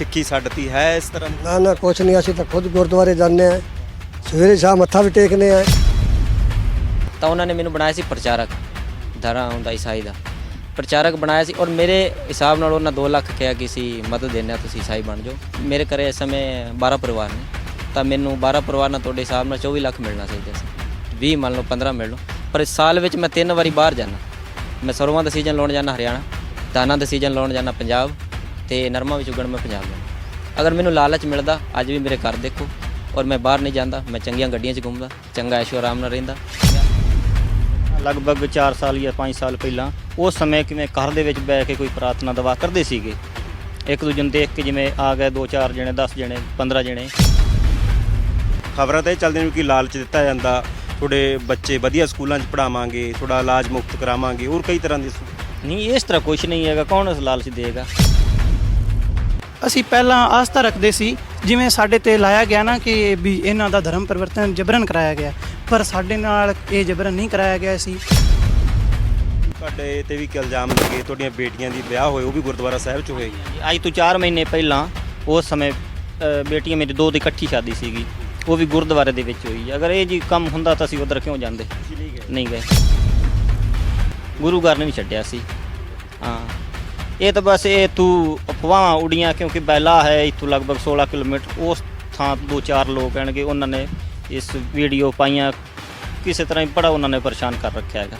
ਸਿੱਖੀ ਛੱਡਤੀ ਹੈ ਇਸ ਤਰ੍ਹਾਂ? ਨਾ ਨਾ ਕੁਛ ਨਹੀਂ ਅਸੀਂ ਤਾਂ ਖੁਦ ਗੁਰਦੁਆਰੇ ਜਾਂਦੇ ਆ ਸਵੇਰੇ ਸ਼ਾਮ ਮੱਥਾ ਵੀ ਟੇਕਨੇ ਆ ਤਾਂ ਉਹਨਾਂ ਨੇ ਮੈਨੂੰ ਬਣਾਇਆ ਸੀ ਪ੍ਰਚਾਰਕ ਧਰਾ ਹੁੰਦਾ ਈਸਾਈ ਦਾ। ਪ੍ਰਚਾਰਕ ਬਣਾਇਆ ਸੀ ਔਰ ਮੇਰੇ ਹਿਸਾਬ ਨਾਲ ਉਹਨਾਂ 2 ਲੱਖ ਕਿਹਾ ਕਿ ਸੀ ਮਦਦ ਦੇਣਾ ਤੁਸੀਂ ਈਸਾਈ ਬਣ ਜਾਓ। ਮੇਰੇ ਘਰੇ ਇਸ ਸਮੇਂ 12 ਪਰਿਵਾਰ ਨੇ ਤਾਂ ਮੈਨੂੰ 12 ਪਰਿਵਾਰ ਨਾਲ ਤੁਹਾਡੇ ਹਿਸਾਬ ਨਾਲ 24 ਲੱਖ ਮਿਲਣਾ ਚਾਹੀਦਾ ਸੀ। 20 ਮੰਨ ਲਓ 15 ਮਿਲ ਲਓ। ਪਰ ਇਸ ਸਾਲ ਵਿੱਚ ਮੈਂ ਤਿੰਨ ਵਾਰੀ ਬਾਹਰ ਜਾਣਾ ਮੈਂ ਸਰੋਂ ਦਾ ਸੀਜ਼ਨ ਲਾਉਣ ਜਾਣਾ ਹਰਿਆਣਾ ਦਾਣਾ ਦਾ ਸੀਜ਼ਨ ਲਾਉਣ ਜਾਣਾ ਪੰਜਾਬ ਤੇ ਨਰਮਾ ਵਿੱਚ ਉਗਣ ਮੈਂ ਪੰਜਾਬ ਜਾਣਾ ਅਗਰ ਮੈਨੂੰ ਲਾਲਚ ਮਿਲਦਾ ਅੱਜ ਵੀ ਮੇਰੇ ਘਰ ਦੇਖੋ। ਔਰ ਮੈਂ ਬਾਹਰ ਨਹੀਂ ਜਾਂਦਾ ਮੈਂ ਚੰਗੀਆਂ ਗੱਡੀਆਂ 'ਚ ਘੁੰਮਦਾ ਚੰਗਾ ਐਸ਼ੋ ਆਰਾਮ ਨਾਲ ਰਹਿੰਦਾ। ਲਗਭਗ 4 ਸਾਲ ਜਾਂ 5 ਸਾਲ ਪਹਿਲਾਂ ਉਸ ਸਮੇਂ ਕਿਵੇਂ ਘਰ ਦੇ ਵਿੱਚ ਬੈ ਕੇ ਕੋਈ ਪ੍ਰਾਰਥਨਾ ਦਵਾ ਕਰਦੇ ਸੀਗੇ। ਇੱਕ ਦੂਜੇ ਨੂੰ ਦੇਖ ਕੇ ਜਿਵੇਂ ਆ ਗਏ 2-4 ਜਣੇ 10 ਜਣੇ 15 ਜਣੇ। ਖਬਰਾਂ ਤਾਂ ਇਹ ਚੱਲਦੀਆਂ ਨੇ ਕਿ ਲਾਲਚ ਦਿੱਤਾ ਜਾਂਦਾ। ਤੁਹਾਡੇ ਬੱਚੇ ਵਧੀਆ ਸਕੂਲਾਂ 'ਚ ਪੜਾਵਾਂਗੇ ਤੁਹਾਡਾ ਇਲਾਜ ਮੁਫਤ ਕਰਾਵਾਂਗੇ ਹੋਰ ਕਈ ਤਰ੍ਹਾਂ ਦੀ ਨਹੀਂ ਇਸ ਤਰ੍ਹਾਂ ਕੁਝ ਨਹੀਂ ਹੈਗਾ। ਕੌਣ ਇਸ ਲਾਲਚ ਦੇਗਾ? ਅਸੀਂ ਪਹਿਲਾਂ ਆਸਥਾ ਰੱਖਦੇ ਸੀ ਜਿਵੇਂ ਸਾਡੇ ਤੇ ਲਾਇਆ ਗਿਆ ਨਾ ਕਿ ਵੀ ਇਹਨਾਂ ਦਾ ਧਰਮ ਪਰਿਵਰਤਨ ਜਬਰਨ ਕਰਾਇਆ ਗਿਆ ਪਰ ਸਾਡੇ ਨਾਲ ਇਹ ਜਬਰਨ ਨਹੀਂ ਕਰਾਇਆ ਗਿਆ ਸੀ। ਤੁਹਾਡੇ ਤੇ ਵੀ ਕਿ ਇਲਜ਼ਾਮ ਲੱਗੇ ਤੁਹਾਡੀਆਂ ਬੇਟੀਆਂ ਦੀ ਵਿਆਹ ਹੋਏ ਉਹ ਵੀ ਗੁਰਦੁਆਰਾ ਸਾਹਿਬ 'ਚ ਹੋਏ। ਅੱਜ ਤੋਂ 4 ਮਹੀਨੇ ਪਹਿਲਾਂ ਉਸ ਸਮੇਂ ਅ, ਬੇਟੀਆਂ ਮੇਰੀ ਦੋ ਦੀ ਇਕੱਠੀ ਸ਼ਾਦੀ ਸੀਗੀ ਉਹ ਵੀ ਗੁਰਦੁਆਰੇ ਦੇ ਵਿੱਚ ਹੋਈ। ਅਗਰ ਇਹ ਜੀ ਕੰਮ ਹੁੰਦਾ ਤਾਂ ਅਸੀਂ ਉਧਰ ਕਿਉਂ ਜਾਂਦੇ? ਨਹੀਂ ਗਏ। ਗੁਰੂ ਘਰ ਨੇ ਵੀ ਛੱਡਿਆ ਸੀ। ਹਾਂ। ਇਹ ਤਾਂ ਬਸ ਇਹ ਤੂੰ ਅਫਵਾਹਾਂ ਉਡੀਆਂ ਕਿਉਂਕਿ ਬੈਲਾ ਹੈ, ਇੱਥੋਂ ਲਗਭਗ 16 ਕਿਲੋਮੀਟਰ ਉਸ ਥਾਂ ਦੋ ਚਾਰ ਲੋਕ ਕਹਿਣਗੇ ਉਹਨਾਂ ਨੇ ਇਸ ਵੀਡੀਓ ਪਾਈਆਂ। ਕਿਸੇ ਤਰ੍ਹਾਂ ਹੀ ਬੜਾ ਉਹਨਾਂ ਨੇ ਪਰੇਸ਼ਾਨ ਕਰ ਰੱਖਿਆ ਹੈਗਾ।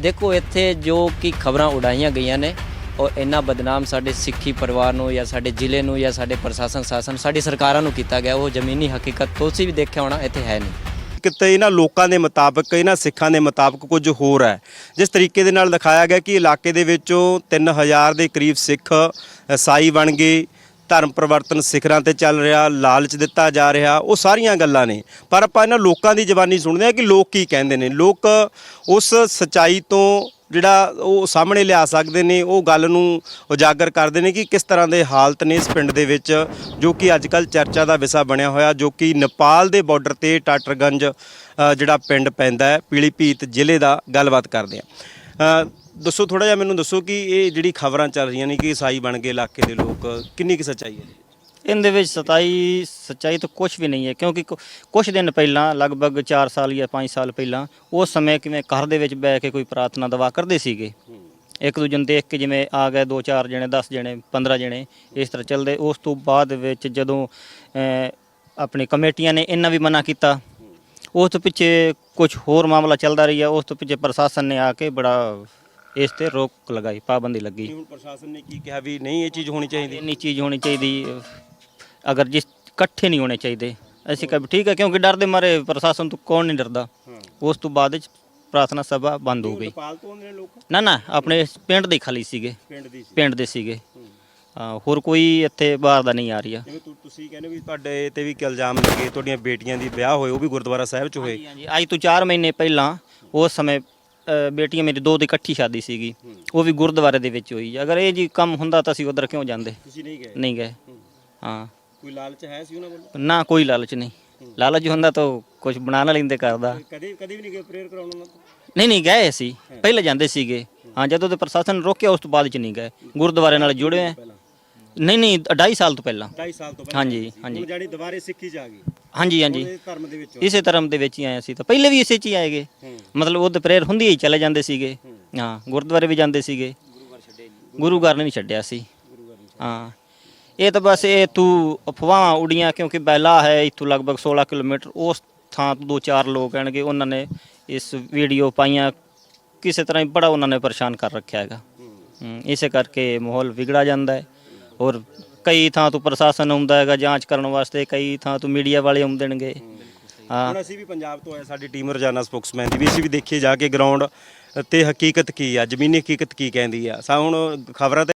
ਦੇਖੋ, ਇੱਥੇ ਜੋ ਕਿ ਖਬਰਾਂ ਉਡਾਈਆਂ ਗਈਆਂ ਨੇ ਔਰ ਇੰਨਾ ਬਦਨਾਮ ਸਾਡੇ ਸਿੱਖੀ ਪਰਿਵਾਰ ਨੂੰ ਜਾਂ ਸਾਡੇ ਜ਼ਿਲ੍ਹੇ ਨੂੰ ਜਾਂ ਸਾਡੇ ਪ੍ਰਸ਼ਾਸਨ, ਸ਼ਾਸਨ, ਸਾਡੀ ਸਰਕਾਰਾਂ ਨੂੰ ਕੀਤਾ ਗਿਆ। ਉਹ ਜ਼ਮੀਨੀ ਹਕੀਕਤ ਤੁਸੀਂ ਵੀ ਦੇਖਿਆ ਹੋਣਾ, ਇੱਥੇ ਹੈ ਨਹੀਂ। ਕਿਤੇ ਇਹਨਾਂ ਲੋਕਾਂ ਦੇ ਮੁਤਾਬਕ, ਇਹਨਾਂ ਸਿੱਖਾਂ ਦੇ ਮੁਤਾਬਕ ਕੁਝ ਹੋਰ ਹੈ। ਜਿਸ ਤਰੀਕੇ ਦੇ ਨਾਲ ਦਿਖਾਇਆ ਗਿਆ ਕਿ ਇਲਾਕੇ ਦੇ ਵਿੱਚੋਂ 3000 ਦੇ ਕਰੀਬ ਸਿੱਖ ਈਸਾਈ ਬਣ ਗਏ। ਧਰਮ ਪਰਿਵਰਤਨ ਸਿਖਰਾਂ ਤੇ ਚੱਲ ਰਿਹਾ, ਲਾਲਚ ਦਿੱਤਾ ਜਾ ਰਿਹਾ, ਉਹ ਸਾਰੀਆਂ ਗੱਲਾਂ ਨੇ। ਪਰ ਆਪਾਂ ਇਹਨਾਂ ਲੋਕਾਂ ਦੀ ਜ਼ਬਾਨੀ ਸੁਣਦੇ ਹਾਂ ਕਿ ਲੋਕ ਕੀ ਕਹਿੰਦੇ ਨੇ। ਲੋਕ ਉਸ ਸਚਾਈ ਤੋਂ ਜਿਹੜਾ ਉਹ ਸਾਹਮਣੇ ਲਿਆ ਸਕਦੇ ਨੇ, ਉਹ ਗੱਲ ਨੂੰ ਉਜਾਗਰ ਕਰਦੇ ਨੇ ਕਿ ਕਿਸ ਤਰ੍ਹਾਂ ਦੇ ਹਾਲਤ ਨੇ ਇਸ ਪਿੰਡ ਦੇ ਵਿੱਚ, ਜੋ ਕਿ ਅੱਜ ਕੱਲ ਚਰਚਾ ਦਾ ਵਿਸ਼ਾ ਬਣਿਆ ਹੋਇਆ, ਜੋ ਕਿ ਨੇਪਾਲ ਦੇ ਬਾਰਡਰ ਤੇ ਟਾਟਰਗੰਜ ਜਿਹੜਾ ਪਿੰਡ ਪੈਂਦਾ ਹੈ, ਪੀਲੀਭੀਤ ਜ਼ਿਲ੍ਹੇ ਦਾ ਗੱਲਬਾਤ ਕਰਦੇ ਆ ਦੱਸੋ ਥੋੜਾ ਜਿਹਾ ਮੈਨੂੰ ਦੱਸੋ ਕਿ ਇਹ ਜਿਹੜੀ ਖਬਰਾਂ ਚੱਲ ਰਹੀਆਂ ਨੇ, ਕਿ ਈਸਾਈ ਬਣ ਗਏ ਇਲਾਕੇ ਦੇ ਲੋਕ, ਕਿੰਨੀ ਕੁ ਸੱਚਾਈ ਹੈ ਇਹਦੇ ਵਿੱਚ ਸਤਾਈ ਸੱਚਾਈ ਤਾਂ ਕੁਝ ਵੀ ਨਹੀਂ ਹੈ ਕਿਉਂਕਿ ਕੁਝ ਦਿਨ ਪਹਿਲਾਂ ਲਗਭਗ 4 ਸਾਲ ਜਾਂ 5 ਸਾਲ ਪਹਿਲਾਂ ਉਸ ਸਮੇਂ ਕਿਵੇਂ ਘਰ ਦੇ ਵਿੱਚ ਬੈ ਕੇ ਕੋਈ ਪ੍ਰਾਰਥਨਾ ਦਵਾ ਕਰਦੇ ਸੀਗੇ। ਇੱਕ ਦੂਜੇ ਨੂੰ ਦੇਖ ਕੇ ਜਿਵੇਂ ਆ ਗਏ 2-4 ਜਣੇ 10 ਜਣੇ 15 ਜਣੇ ਇਸ ਤਰ੍ਹਾਂ ਚੱਲਦੇ। ਉਸ ਤੋਂ ਬਾਅਦ ਵਿੱਚ ਜਦੋਂ ਆਪਣੀ ਕਮੇਟੀਆਂ ਨੇ ਇਹਨਾਂ ਵੀ ਮਨਾ ਕੀਤਾ ਉਸ ਤੋਂ ਪਿੱਛੇ ਕੁਝ ਹੋਰ ਮਾਮਲਾ ਚੱਲਦਾ ਰਿਹਾ। ਉਸ ਤੋਂ ਪਿੱਛੇ ਪ੍ਰਸ਼ਾਸਨ ਨੇ ਆ ਕੇ ਬੜਾ ਇਸ ਤੇ ਰੋਕ ਲਗਾਈ ਪਾਬੰਦੀ ਲੱਗੀ। ਹੁਣ ਪ੍ਰਸ਼ਾਸਨ ਨੇ ਕੀ ਕਿਹਾ ਵੀ ਨਹੀਂ ਇਹ ਚੀਜ਼ ਹੋਣੀ ਚਾਹੀਦੀ? ਇੰਨੀ ਚੀਜ਼ ਹੋਣੀ ਚਾਹੀਦੀ। ਅਗਰ ਜਿਸ ਇਕੱਠੇ ਨਹੀਂ ਹੋਣੇ ਚਾਹੀਦੇ ਅਸੀਂ ਕਹਾਂ ਠੀਕ ਹੈ ਕਿਉਂਕਿ ਡਰ ਦੇ ਮਾਰੇ ਪ੍ਰਸ਼ਾਸਨ ਤੋਂ ਕੌਣ ਨਹੀਂ ਡਰਦਾ। ਉਸ ਤੋਂ ਬਾਅਦ ਵਿੱਚ ਪ੍ਰਾਰਥਨਾ ਸਭਾ ਬੰਦ ਹੋ ਗਈ। ਨੇਪਾਲ ਤੋਂ ਆਉਂਦੇ ਨੇ ਲੋਕ? ਨਾ ਨਾ ਆਪਣੇ ਪਿੰਡ ਦੇ ਖਾਲੀ ਸੀਗੇ। ਪਿੰਡ ਦੀ ਪਿੰਡ ਦੇ ਸੀਗੇ। ਹਾਂ, ਹੋਰ ਕੋਈ ਇੱਥੇ ਬਾਹਰ ਦਾ ਨਹੀਂ ਆ ਰਿਹਾ। ਜਿਵੇਂ ਤੁ- ਤੁਸੀਂ ਕਹਿੰਦੇ ਵੀ ਤੁਹਾਡੇ ਤੇ ਵੀ ਕਿ ਇਲਜ਼ਾਮ ਲੱਗੇ ਤੁਹਾਡੀਆਂ ਬੇਟੀਆਂ ਦੀ ਵਿਆਹ ਹੋਏ ਉਹ ਵੀ ਗੁਰਦੁਆਰਾ ਸਾਹਿਬ 'ਚ ਹੋਏ। ਹਾਂਜੀ ਅੱਜ ਤੋਂ 4 ਮਹੀਨੇ ਪਹਿਲਾਂ ਉਸ ਸਮੇਂ ਅ, ਬੇਟੀਆਂ ਮੇਰੀ ਦੋ ਦੀ ਇਕੱਠੀ ਸ਼ਾਦੀ ਸੀਗੀ। ਉਹ ਵੀ ਗੁਰਦੁਆਰੇ ਦੇ ਵਿੱਚ ਹੋਈ। ਅਗਰ ਇਹ ਜੀ ਕੰਮ ਹੁੰਦਾ ਤਾਂ ਅਸੀਂ ਉਧਰ ਕਿਉਂ ਜਾਂਦੇ? ਤੁਸੀਂ ਨਹੀਂ ਗਏ? ਨਹੀਂ ਗਏ। ਹਾਂ। ਕੋਈ ਲਾਲਚ ਹੈ ਸੀ ਉਹਨਾਂ ਕੋਲ ਨਾ ਕੋਈ ਲਾਲਚ ਨਹੀਂ। ਲਾਲਚ ਹੁੰਦਾ ਤਾਂ ਕੁਝ ਬਣਾ ਨਾ ਲੈਂਦੇ ਕਰਦਾ ਕਦੇ ਕਦੇ ਵੀ ਨਹੀਂ ਗਏ ਪ੍ਰੇਅਰ ਕਰਾਉਣ ਉਹਨਾਂ ਤੋਂ? ਨਹੀਂ ਨਹੀਂ ਗਏ ਅਸੀਂ ਪਹਿਲੇ ਜਾਂਦੇ ਸੀਗੇ। ਹਾਂ ਜਦੋਂ ਤੇ ਪ੍ਰਸ਼ਾਸਨ ਰੋਕਿਆ ਉਸ ਤੋਂ ਬਾਅਦ ਚ ਨਹੀਂ ਗਏ। ਗੁਰਦੁਆਰੇ ਨਾਲ ਜੁੜੇ ਆ। ਨਹੀਂ ਨਹੀਂ 2.5 ਸਾਲ ਤੋਂ ਪਹਿਲਾਂ। 2.5 ਸਾਲ ਤੋਂ ਪਹਿਲਾਂ। ਹਾਂਜੀ ਹਾਂਜੀ। ਜਾਨੀ ਦੁਬਾਰੇ ਸਿੱਖੀ ਜਾ ਗਈ। ਹਾਂਜੀ ਹਾਂਜੀ। ਇਹ ਧਰਮ ਦੇ ਵਿੱਚ। ਇਸੇ ਧਰਮ ਦੇ ਵਿੱਚ ਹੀ ਆਏ ਸੀ ਤਾਂ। ਪਹਿਲੇ ਵੀ ਇਸੇ ਚ ਹੀ ਆਏਗੇ ਮਤਲਬ ਉਹਦੇ ਪ੍ਰੇਅਰ ਹੁੰਦੀ ਹੀ ਚਲੇ ਜਾਂਦੇ ਸੀਗੇ। ਹਾਂ। ਗੁਰਦੁਆਰੇ ਵੀ ਜਾਂਦੇ ਸੀਗੇ। ਗੁਰੂ ਘਰ ਨੇ ਨਹੀਂ ਛੱਡਿਆ ਸੀ। ਹਾਂ। ਇਹ ਤਾਂ ਬਸ ਇਹ ਤੂੰ ਅਫਵਾਹਾਂ ਉਡੀਆਂ ਕਿਉਂਕਿ ਬੈਲਾ ਹੈ ਇੱਥੋਂ ਲਗਭਗ 16 ਕਿਲੋਮੀਟਰ ਉਸ ਥਾਂ ਤੋਂ ਦੋ ਚਾਰ ਲੋਕ ਕਹਿਣਗੇ ਉਹਨਾਂ ਨੇ ਇਸ ਵੀਡੀਓ ਪਾਈਆਂ ਕਿਸੇ ਤਰ੍ਹਾਂ ਹੀ ਬੜਾ ਉਹਨਾਂ ਨੇ ਪਰੇਸ਼ਾਨ ਕਰ ਰੱਖਿਆ ਹੈਗਾ। ਹੂੰ, ਇਸੇ ਕਰਕੇ ਮਾਹੌਲ ਵਿਗੜਾ ਜਾਂਦਾ ਹੈ। ਔਰ ਕਈ ਥਾਂ ਤੋਂ ਪ੍ਰਸ਼ਾਸਨ ਆਉਂਦਾ ਹੈਗਾ ਜਾਂਚ ਕਰਨ ਵਾਸਤੇ ਕਈ ਥਾਂ ਤੋਂ ਮੀਡੀਆ ਵਾਲੇ ਆਉਂਦੇ ਨੇਗੇ। ਹਾਂ ਹੁਣ ਅਸੀਂ ਵੀ ਪੰਜਾਬ ਤੋਂ ਆਏ ਸਾਡੀ ਟੀਮ ਰੋਜ਼ਾਨਾ ਸਪੋਕਸਮੈਨ ਦੀ ਵੀ ਅਸੀਂ ਵੀ ਦੇਖੀਏ ਜਾ ਕੇ ਗਰਾਊਂਡ ਤੇ ਹਕੀਕਤ ਕੀ ਆ ਜ਼ਮੀਨੀ ਹਕੀਕਤ ਕੀ ਕਹਿੰਦੀ ਆ। ਸਾ ਹੁਣ ਖਬਰਾਂ